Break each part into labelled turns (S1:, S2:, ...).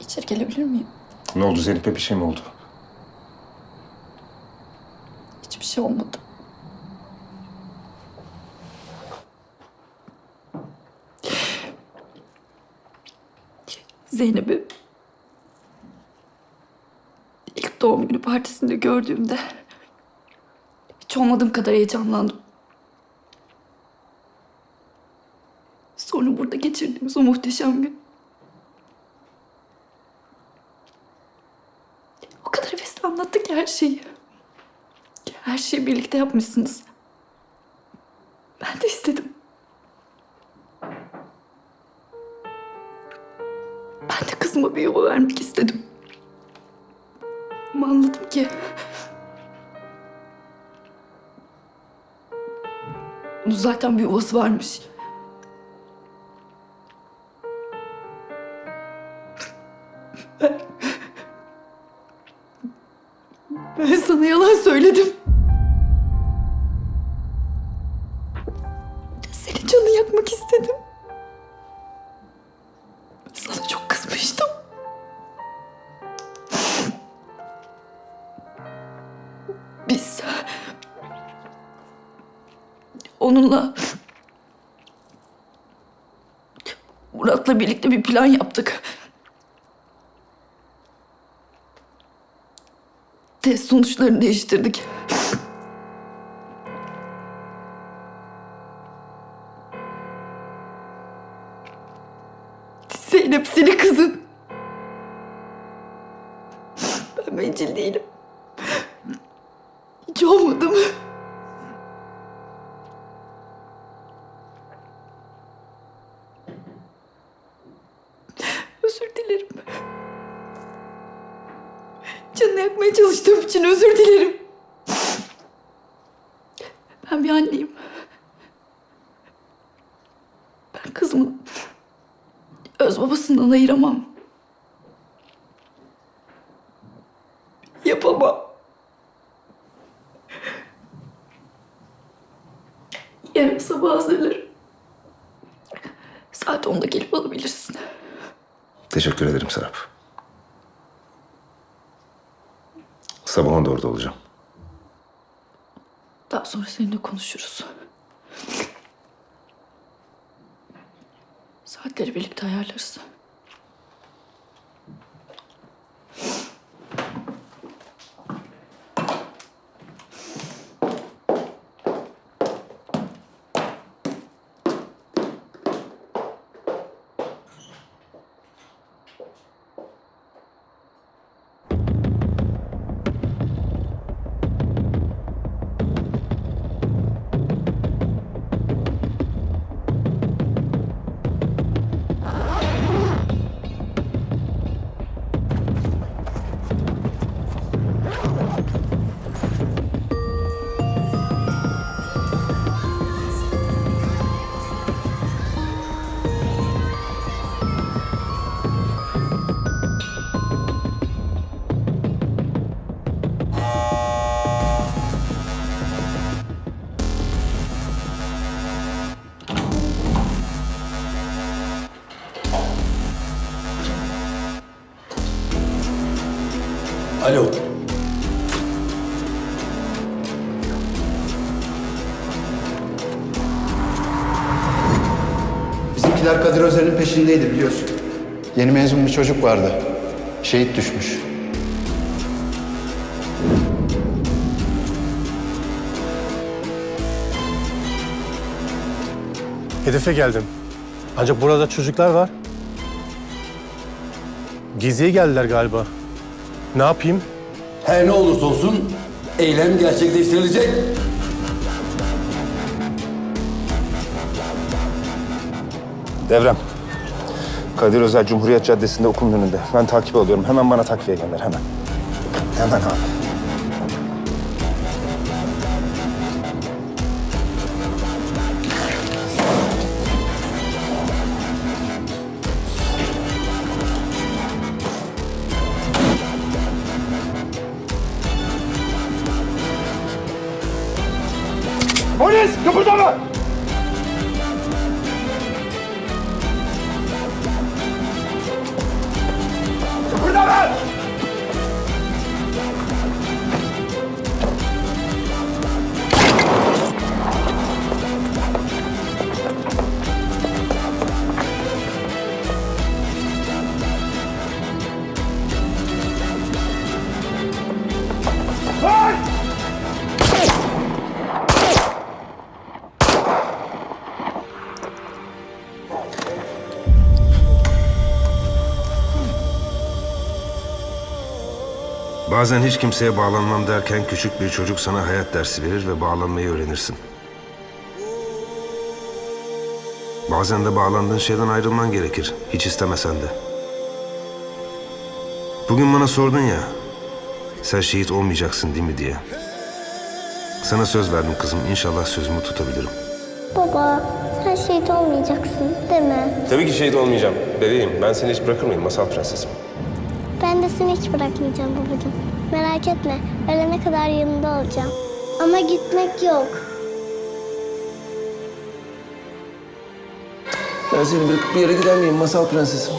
S1: İçeri gelebilir miyim?
S2: Ne oldu Zeynep'e bir şey mi oldu?
S1: Hiçbir şey olmadı. Zeynep'i ilk doğum günü partisinde gördüğümde hiç olmadığım kadar heyecanlandım. Sonra burada geçirdiğimiz o muhteşem gün. O kadar hevesli anlattı ki her şeyi. Her şeyi birlikte yapmışsınız. Ben de istedim. Ben de kızıma bir yuva vermek istedim. Ama anladım ki... Zaten bir yuvası varmış. Ben... Ben sana yalan söyledim. Senin canını yakmak istedim. Sana çok kızmıştım. Biz onunla Murat'la birlikte bir plan yaptık. Test sonuçlarını değiştirdik. Zeynep seni kızın. Ben bencil değilim. Hiç olmadım. Özür özür dilerim. Ben bir anneyim. Ben kızımı öz babasından ayıramam. Yapamam. Yarın sabah hazırlarım. Saat 10'da gelip alabilirsin.
S2: Teşekkür ederim Serap. Sabah onda orada olacağım.
S1: Daha sonra seninle konuşuruz. Saatleri birlikte ayarlarız.
S3: Bizimkiler Kadir Özel'in peşindeydi biliyorsun. Yeni mezun bir çocuk vardı. Şehit düşmüş.
S4: Hedefe geldim. Ancak burada çocuklar var. Geziye geldiler galiba. Ne yapayım?
S5: Her ne olursa olsun eylem gerçekleştirilecek.
S2: Devrem. Kadir Özel Cumhuriyet Caddesi'nde okulun önünde. Ben takip alıyorum. Hemen bana takviye gönder hemen. Hemen abi. Polis kıpırdama!
S6: Bazen hiç kimseye bağlanmam derken küçük bir çocuk sana hayat dersi verir ve bağlanmayı öğrenirsin. Bazen de bağlandığın şeyden ayrılman gerekir, hiç istemesen de. Bugün bana sordun ya, sen şehit olmayacaksın değil mi diye. Sana söz verdim kızım, inşallah sözümü tutabilirim.
S7: Baba, sen şehit olmayacaksın değil mi?
S6: Tabii ki şehit olmayacağım. Bebeğim, ben seni hiç bırakır mıyım masal prensesim?
S7: Seni hiç bırakmayacağım babacığım. Merak etme, ölene kadar yanında olacağım. Ama gitmek yok.
S6: Ben seni bırakıp bir yere gider miyim masal prensesim?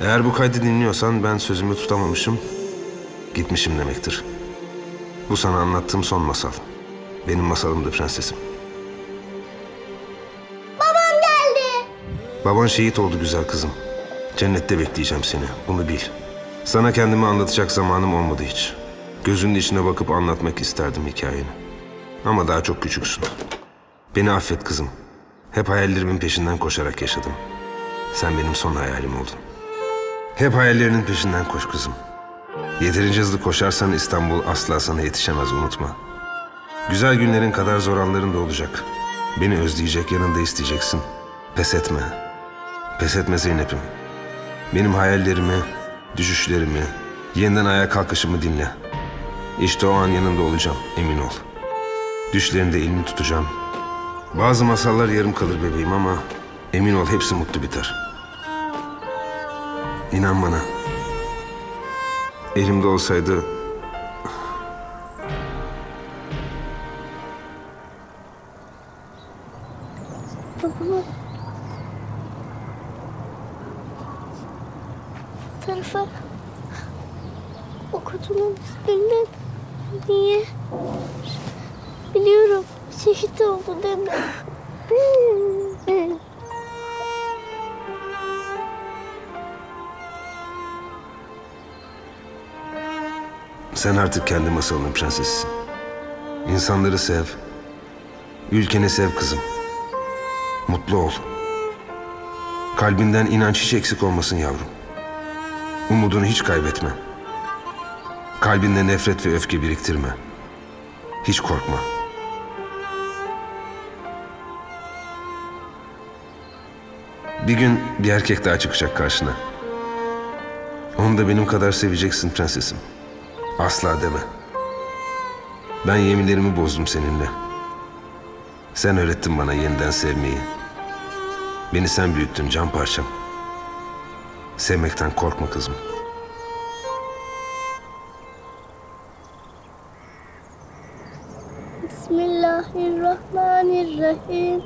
S6: Eğer bu kaydı dinliyorsan ben sözümü tutamamışım, gitmişim demektir. Bu sana anlattığım son masal. Benim masalımdı prensesim.
S7: Babam geldi.
S6: Baban şehit oldu güzel kızım. Cennette bekleyeceğim seni. Bunu bil. Sana kendimi anlatacak zamanım olmadı hiç. Gözünün içine bakıp anlatmak isterdim hikayeni. Ama daha çok küçüksün. Beni affet kızım. Hep hayallerimin peşinden koşarak yaşadım. Sen benim son hayalim oldun. Hep hayallerinin peşinden koş kızım. Yeterince hızlı koşarsan İstanbul asla sana yetişemez unutma. Güzel günlerin kadar zor anların da olacak. Beni özleyecek, yanında isteyeceksin. Pes etme. Pes etme Zeynep'im. Benim hayallerimi, düşüşlerimi, yeniden ayağa kalkışımı dinle. İşte o an yanında olacağım, emin ol. Düşlerinde elini tutacağım. Bazı masallar yarım kalır bebeğim ama emin ol hepsi mutlu biter. İnan bana. Elimde olsaydı
S7: Babamı bu tarafa okuduğunun üstünden niye? Biliyorum şehit oldu değil mi?
S6: Sen artık kendi masalının prensesisin. İnsanları sev. Ülkeni sev kızım. Mutlu ol. Kalbinden inanç hiç eksik olmasın yavrum. Umudunu hiç kaybetme. Kalbinde nefret ve öfke biriktirme. Hiç korkma. Bir gün bir erkek daha çıkacak karşına. Onu da benim kadar seveceksin prensesim. Asla deme. Ben yeminlerimi bozdum seninle. Sen öğrettin bana yeniden sevmeyi. Beni sen büyüttün can parçam. Sevmekten korkma kızım.
S7: Bismillahirrahmanirrahim.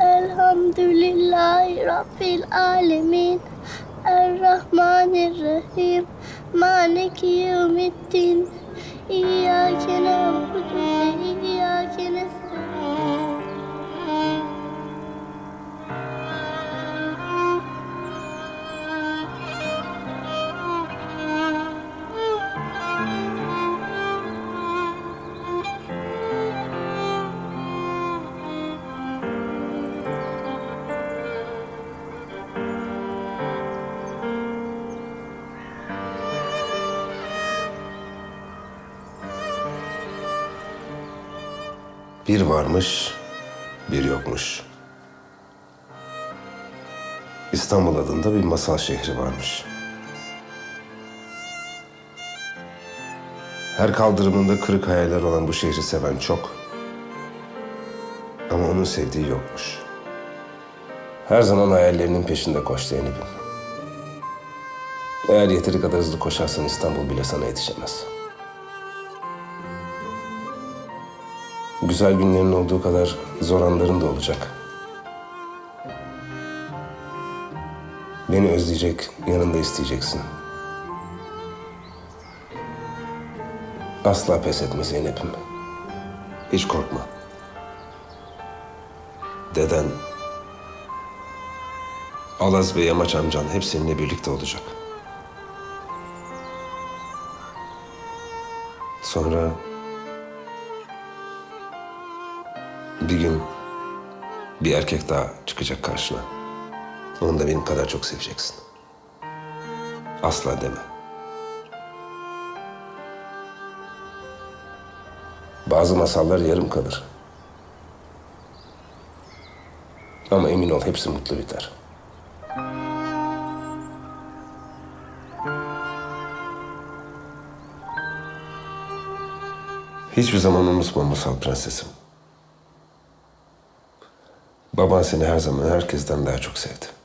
S7: Elhamdülillahi Rabbil alemin. Errahmanirrahim. Maliki yevmiddin. İyyâke na'budu ve
S6: Bir varmış, bir yokmuş. İstanbul adında bir masal şehri varmış. Her kaldırımında kırık hayaller olan bu şehri seven çok. Ama onun sevdiği yokmuş. Her zaman hayallerinin peşinde koş Zeynep'im. Eğer yeteri kadar hızlı koşarsan İstanbul bile sana yetişemez. Güzel günlerin olduğu kadar zor anların da olacak. Beni özleyecek, yanında isteyeceksin. Asla pes etme Zeynep'im. Hiç korkma. Deden, Alaz ve Yamaç amcan hep seninle birlikte olacak. Sonra bir gün bir erkek daha çıkacak karşına. Onu da benim kadar çok seveceksin. Asla deme. Bazı masallar yarım kalır. Ama emin ol hepsi mutlu biter. Hiçbir zaman unutma masal prensesim. Baban seni her zaman herkesten daha çok sevdi.